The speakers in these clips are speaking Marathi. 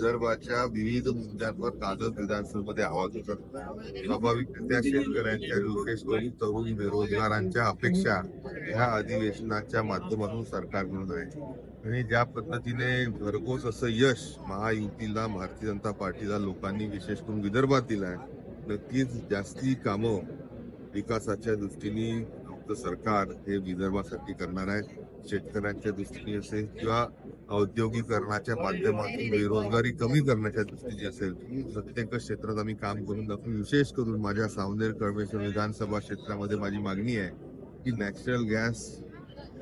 विदर्भाच्या विविध मुद्द्यांवर कागद विधानसभेमध्ये आवाज होता. स्वाभाविकरित्या शेतकऱ्यांच्या विशेष करून तरुण बेरोजगारांच्या अपेक्षा ह्या अधिवेशनाच्या माध्यमातून सरकारकडून आहे. आणि ज्या पद्धतीने भरघोस असं यश महायुतीला भारतीय जनता पार्टीला लोकांनी विशेष करून विदर्भात दिला आहे नक्कीच जास्ती कामं विकासाच्या दृष्टीने आमचं सरकार हे विदर्भासाठी करणार आहे. शेतकऱ्यांच्या दृष्टीने असेल किंवा औद्योगिकरणाच्या माध्यमातून बेरोजगारी कमी करण्याच्या दृष्टीने असेल प्रत्येक क्षेत्रात आम्ही काम करून दाखवू. विशेष करून माझ्या सावनेर कळमेश्वर विधानसभा क्षेत्रामध्ये माझी मागणी आहे की नॅचरल गॅस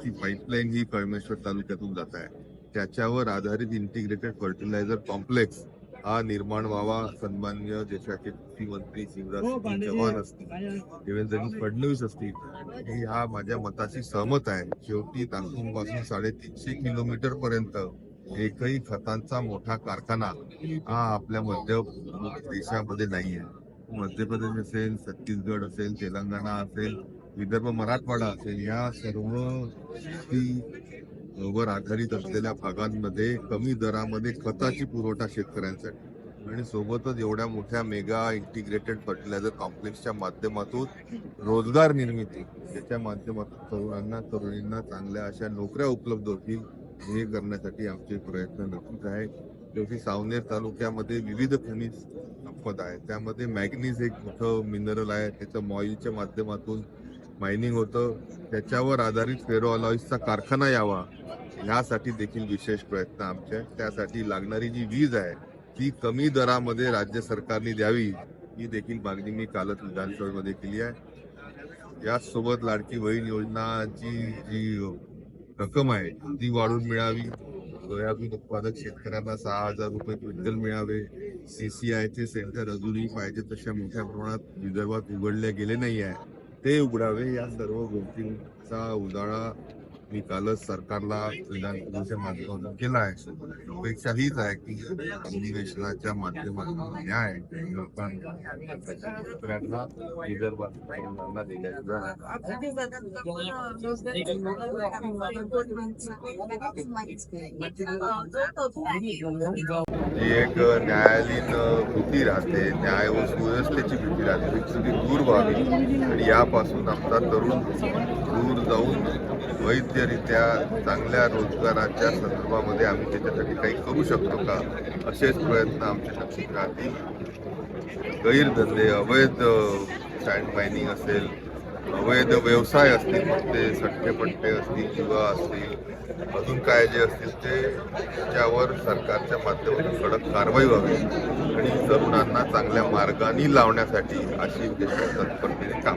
ची पाईपलाईन ही कळमेश्वर तालुक्यातून जात आहे. त्याच्यावर आधारित इंटिग्रेटेड फर्टिलायझर कॉम्प्लेक्स हा निर्माण व्हावा सन्मान्य देशाचे कृषी मंत्री शिवराज सिंग चौहान असतील देवेंद्रजी फडणवीस असतील ही ह्या माझ्या मताशी सहमत आहे. शेवटी नागपूरपासून साडेतीनशे किलोमीटर पर्यंत एकही खतांचा मोठा कारखाना हा आपल्या मध्य देशामध्ये नाही आहे मध्य प्रदेश असेल छत्तीसगड असेल तेलंगणा असेल विदर्भ मराठवाडा असेल या सर्व वर आधारित असलेल्या भागांमध्ये कमी दरामध्ये खताची पुरवठा शेतकऱ्यांसाठी. आणि सोबतच एवढ्या मोठ्या मेगा इंटिग्रेटेड फर्टिलायझर कॉम्प्लेक्सच्या माध्यमातून रोजगार निर्मिती याच्या माध्यमातून तरुणांना तरुणींना चांगल्या अशा नोकऱ्या उपलब्ध होतील हे करण्यासाठी आमचे प्रयत्न नक्कीच आहे. शेवटी सावनेर तालुक्यामध्ये विविध खनिज संपदा आहे त्यामध्ये मॅग्नीज एक मोठं मिनरल आहे. त्याचं मॉईलच्या माध्यमातून मायनिंग होतं त्याच्यावर आधारित फेरो अलॉईसचा कारखाना यावा यासाठी देखील विशेष प्रयत्न आमचे. त्यासाठी लागणारी जी वीज आहे ती कमी दरामध्ये राज्य सरकारने द्यावी ही देखील मागणी मी कालच विधानसभेमध्ये केली आहे. याचसोबत लाडकी बहीण योजनाची जी रक्कम आहे ती वाढून मिळावी. सोयाबीन उत्पादक शेतकऱ्यांना सहा हजार रुपये क्विंटल मिळावे. सीसीआयचे सेंटर अजूनही पाहिजे तशा मोठ्या प्रमाणात विदर्भात उघडले गेले नाही आहे ते उघडावे या सर्व गोष्टींचा उजाळा मी कालच सरकारला विधानसभेच्या माध्यमातून केला आहे. अपेक्षा हीच आहे की अधिवेशनाच्या माध्यमातून न्याय लोकांना विदर्भांना दिल्या जी एक न्यायालयीन भीती राहते न्याय व सुव्यवस्थेची भीती राहते ती दूर व्हावी आणि यापासून आमचा तरुण दूर जाऊन योग्यरित्या चांगल्या रोजगाराच्या संदर्भामध्ये आम्ही त्याच्यासाठी काही करू शकतो का? असेच प्रयत्न आमचे लक्षात राहतील. गैरधंदे अवैध सँड मायनिंग असेल अवैध व्यवसाय असतील मग ते सट्टेपट्टे असतील किंवा असतील अजून काय जे असतील ते त्याच्यावर सरकारच्या माध्यमातून कडक कारवाई व्हावी. आणि तरुणांना चांगल्या मार्गाने लावण्यासाठी अशी देशात तत्परतेने काम.